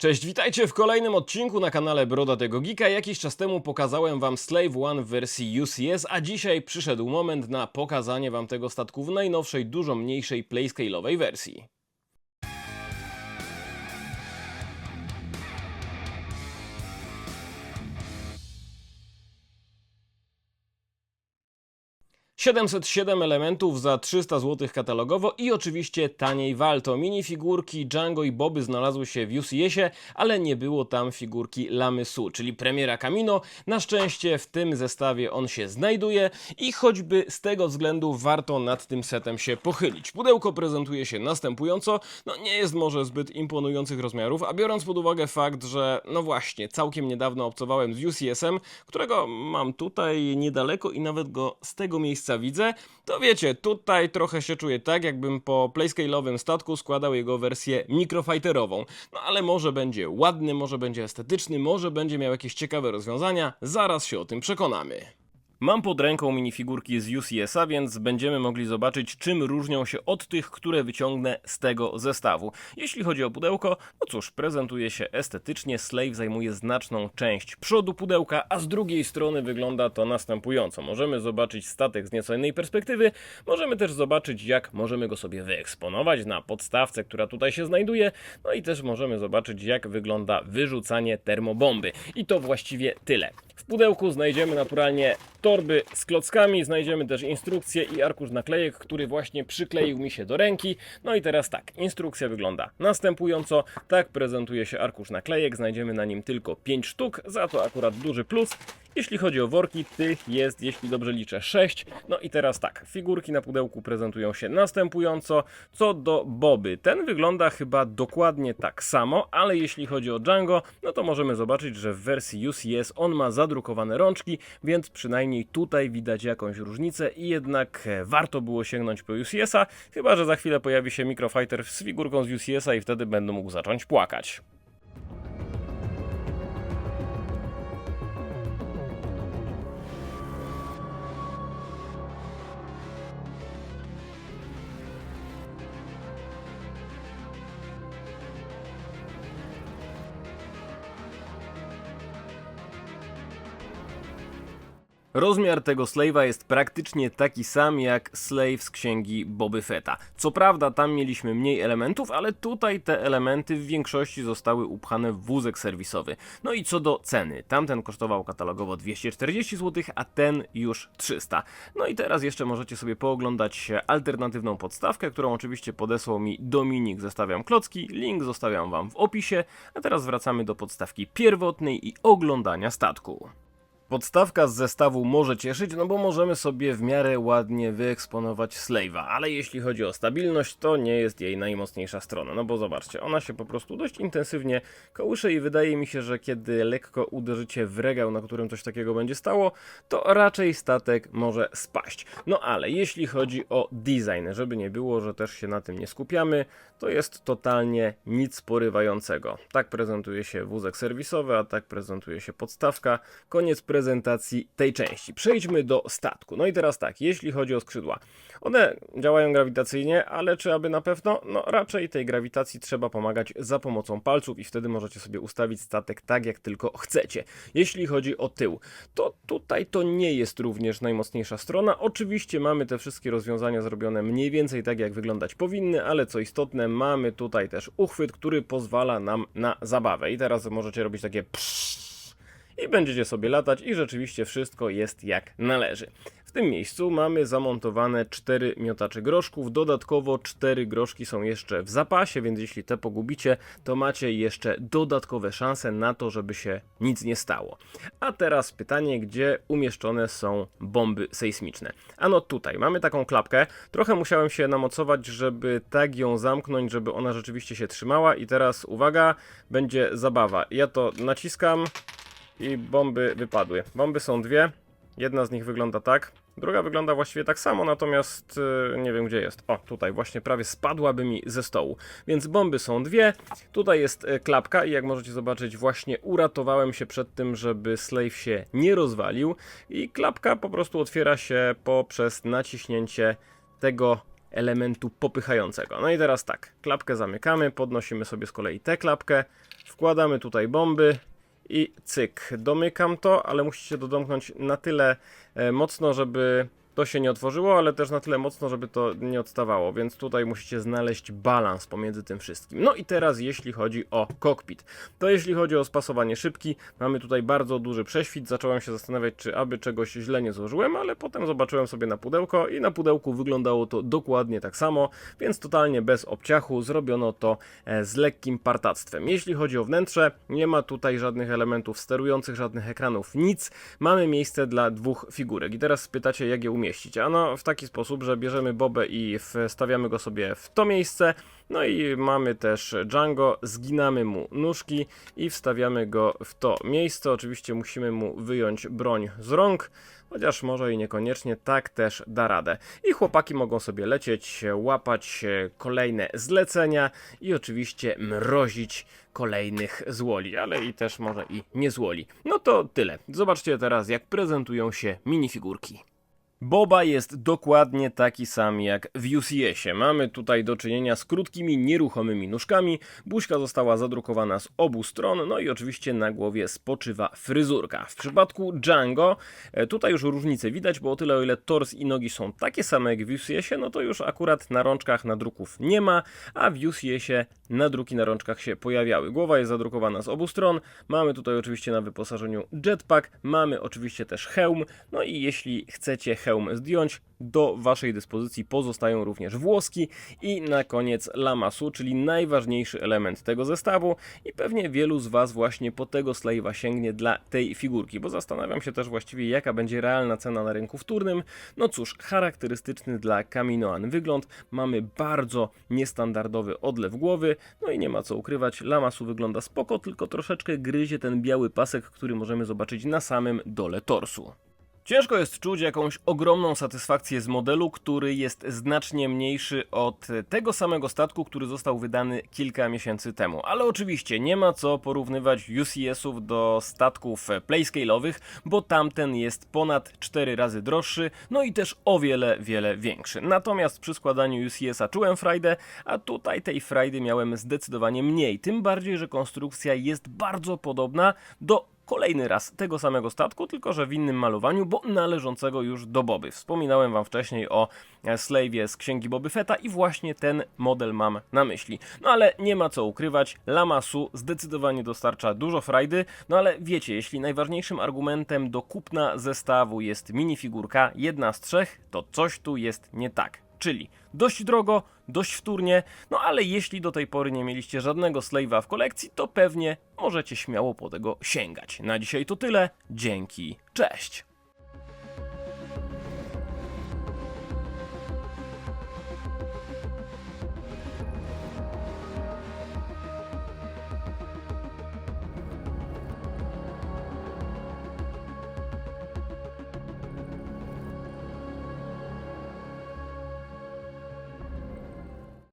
Cześć, witajcie w kolejnym odcinku na kanale Brodatego Geeka. Jakiś czas temu pokazałem wam Slave One w wersji UCS, a dzisiaj przyszedł moment na pokazanie wam tego statku w najnowszej, dużo mniejszej playscale'owej wersji. ...707 elementów za 300 zł katalogowo i oczywiście taniej Walto. Minifigurki Django i Boby znalazły się w UCS-ie, ale nie było tam figurki Lamy Su, czyli premiera Camino. Na szczęście w tym zestawie on się znajduje i choćby z tego względu warto nad tym setem się pochylić. Pudełko prezentuje się następująco, no nie jest może zbyt imponujących rozmiarów, a biorąc pod uwagę fakt, że no właśnie, całkiem niedawno obcowałem z UCS-em, którego mam tutaj niedaleko i nawet go z tego miejsca widzę, to wiecie, tutaj trochę się czuję tak, jakbym po playscale'owym statku składał jego wersję microfighterową. No ale może będzie ładny, może będzie estetyczny, może będzie miał jakieś ciekawe rozwiązania, zaraz się o tym przekonamy. Mam pod ręką minifigurki z UCS-a, więc będziemy mogli zobaczyć, czym różnią się od tych, które wyciągnę z tego zestawu. Jeśli chodzi o pudełko, no cóż, prezentuje się estetycznie, Slave zajmuje znaczną część przodu pudełka, a z drugiej strony wygląda to następująco. Możemy zobaczyć statek z nieco innej perspektywy, możemy też zobaczyć, jak możemy go sobie wyeksponować na podstawce, która tutaj się znajduje, no i też możemy zobaczyć, jak wygląda wyrzucanie termobomby. I to właściwie tyle. W pudełku znajdziemy naturalnie torby z klockami, znajdziemy też instrukcję i arkusz naklejek, który właśnie przykleił mi się do ręki. No i teraz tak, instrukcja wygląda następująco. Tak prezentuje się arkusz naklejek, znajdziemy na nim tylko 5 sztuk, za to akurat duży plus. Jeśli chodzi o worki, tych jest, jeśli dobrze liczę, 6. No i teraz tak, figurki na pudełku prezentują się następująco. Co do Boby, ten wygląda chyba dokładnie tak samo, ale jeśli chodzi o Django, no to możemy zobaczyć, że w wersji UCS on ma zadrukowane rączki, więc przynajmniej tutaj widać jakąś różnicę i jednak e, warto było sięgnąć po UCS-a, chyba że za chwilę pojawi się Microfighter z figurką z UCS-a i wtedy będę mógł zacząć płakać. Rozmiar tego Slave'a jest praktycznie taki sam jak Slave z księgi Boby Fetta. Co prawda tam mieliśmy mniej elementów, ale tutaj te elementy w większości zostały upchane w wózek serwisowy. No i co do ceny, tamten kosztował katalogowo 240 zł, a ten już 300. No i teraz jeszcze możecie sobie pooglądać alternatywną podstawkę, którą oczywiście podesłał mi Dominik, zestawiam klocki, link zostawiam wam w opisie, a teraz wracamy do podstawki pierwotnej i oglądania statku. Podstawka z zestawu może cieszyć, no bo możemy sobie w miarę ładnie wyeksponować Slave'a, ale jeśli chodzi o stabilność, to nie jest jej najmocniejsza strona, no bo zobaczcie, ona się po prostu dość intensywnie kołysze i wydaje mi się, że kiedy lekko uderzycie w regał, na którym coś takiego będzie stało, to raczej statek może spaść. No ale jeśli chodzi o design, żeby nie było, że też się na tym nie skupiamy, to jest totalnie nic porywającego. Tak prezentuje się wózek serwisowy, a tak prezentuje się podstawka. Koniec prezentacji tej części. Przejdźmy do statku. No i teraz tak, jeśli chodzi o skrzydła. One działają grawitacyjnie, ale czy aby na pewno? No raczej tej grawitacji trzeba pomagać za pomocą palców i wtedy możecie sobie ustawić statek tak, jak tylko chcecie. Jeśli chodzi o tył, to tutaj to nie jest również najmocniejsza strona. Oczywiście mamy te wszystkie rozwiązania zrobione mniej więcej tak, jak wyglądać powinny, ale co istotne, mamy tutaj też uchwyt, który pozwala nam na zabawę. I teraz możecie robić takie psz i będziecie sobie latać i rzeczywiście wszystko jest jak należy. W tym miejscu mamy zamontowane 4 miotacze groszków, dodatkowo 4 groszki są jeszcze w zapasie, więc jeśli te pogubicie, to macie jeszcze dodatkowe szanse na to, żeby się nic nie stało. A teraz pytanie, gdzie umieszczone są bomby sejsmiczne? Ano tutaj, mamy taką klapkę, trochę musiałem się namocować, żeby tak ją zamknąć, żeby ona rzeczywiście się trzymała i teraz uwaga, będzie zabawa. Ja to naciskam, i bomby wypadły. Bomby są dwie. Jedna z nich wygląda tak, druga wygląda właściwie tak samo, natomiast yy, nie wiem gdzie jest. O, tutaj właśnie prawie spadłaby mi ze stołu. Więc bomby są dwie. Tutaj jest yy, klapka i jak możecie zobaczyć, właśnie uratowałem się przed tym, żeby slave się nie rozwalił. I klapka po prostu otwiera się poprzez naciśnięcie tego elementu popychającego. No i teraz tak, klapkę zamykamy, podnosimy sobie z kolei tę klapkę, Wkładamy tutaj bomby i cyk. Domykam to, ale musicie to domknąć na tyle e, mocno, żeby to się nie otworzyło, ale też na tyle mocno, żeby to nie odstawało, więc tutaj musicie znaleźć balans pomiędzy tym wszystkim. No i teraz jeśli chodzi o kokpit, to jeśli chodzi o spasowanie szybki, mamy tutaj bardzo duży prześwit, zacząłem się zastanawiać, czy aby czegoś źle nie złożyłem, ale potem zobaczyłem sobie na pudełko i na pudełku wyglądało to dokładnie tak samo, więc totalnie bez obciachu zrobiono to e, z lekkim partactwem. Jeśli chodzi o wnętrze, nie ma tutaj żadnych elementów sterujących, żadnych ekranów, nic. Mamy miejsce dla dwóch figurek i teraz spytacie, jak je umieścić. Ano w taki sposób, że bierzemy Bobę i wstawiamy go sobie w to miejsce, no i mamy też Django, zginamy mu nóżki i wstawiamy go w to miejsce. Oczywiście musimy mu wyjąć broń z rąk, chociaż może i niekoniecznie, tak też da radę. I chłopaki mogą sobie lecieć, łapać kolejne zlecenia i oczywiście mrozić kolejnych złoli, ale i też może i nie złoli. No to tyle. Zobaczcie teraz jak prezentują się minifigurki. Boba jest dokładnie taki sam jak w UCS-ie. Mamy tutaj do czynienia z krótkimi, nieruchomymi nóżkami. Buźka została zadrukowana z obu stron, no i oczywiście na głowie spoczywa fryzurka. W przypadku Django, e, tutaj już różnicę widać, bo o tyle o ile tors i nogi są takie same jak w UCS-ie, no to już akurat na rączkach nadruków nie ma, a w UCS-ie nadruki na rączkach się pojawiały. Głowa jest zadrukowana z obu stron. Mamy tutaj oczywiście na wyposażeniu jetpack, mamy oczywiście też hełm, no i jeśli chcecie hełm zdjąć, do Waszej dyspozycji pozostają również włoski i na koniec lamasu, czyli najważniejszy element tego zestawu i pewnie wielu z Was właśnie po tego slave'a sięgnie dla tej figurki, bo zastanawiam się też właściwie jaka będzie realna cena na rynku wtórnym. No cóż, charakterystyczny dla Kaminoan wygląd, mamy bardzo niestandardowy odlew głowy, no i nie ma co ukrywać, lamasu wygląda spoko, tylko troszeczkę gryzie ten biały pasek, który możemy zobaczyć na samym dole torsu. Ciężko jest czuć jakąś ogromną satysfakcję z modelu, który jest znacznie mniejszy od tego samego statku, który został wydany kilka miesięcy temu. Ale oczywiście nie ma co porównywać UCS-ów do statków playscale'owych, bo tamten jest ponad 4 razy droższy, no i też o wiele, wiele większy. Natomiast przy składaniu UCS-a czułem frajdę, a tutaj tej frajdy miałem zdecydowanie mniej. Tym bardziej, że konstrukcja jest bardzo podobna do kolejny raz tego samego statku, tylko że w innym malowaniu, bo należącego już do Boby. Wspominałem wam wcześniej o Slave'ie z księgi Boby Fetta i właśnie ten model mam na myśli. No ale nie ma co ukrywać, Lamasu zdecydowanie dostarcza dużo frajdy, no ale wiecie, jeśli najważniejszym argumentem do kupna zestawu jest minifigurka, jedna z trzech, to coś tu jest nie tak. Czyli dość drogo, dość wtórnie, no ale jeśli do tej pory nie mieliście żadnego Slave'a w kolekcji, to pewnie możecie śmiało po tego sięgać. Na dzisiaj to tyle, dzięki, cześć!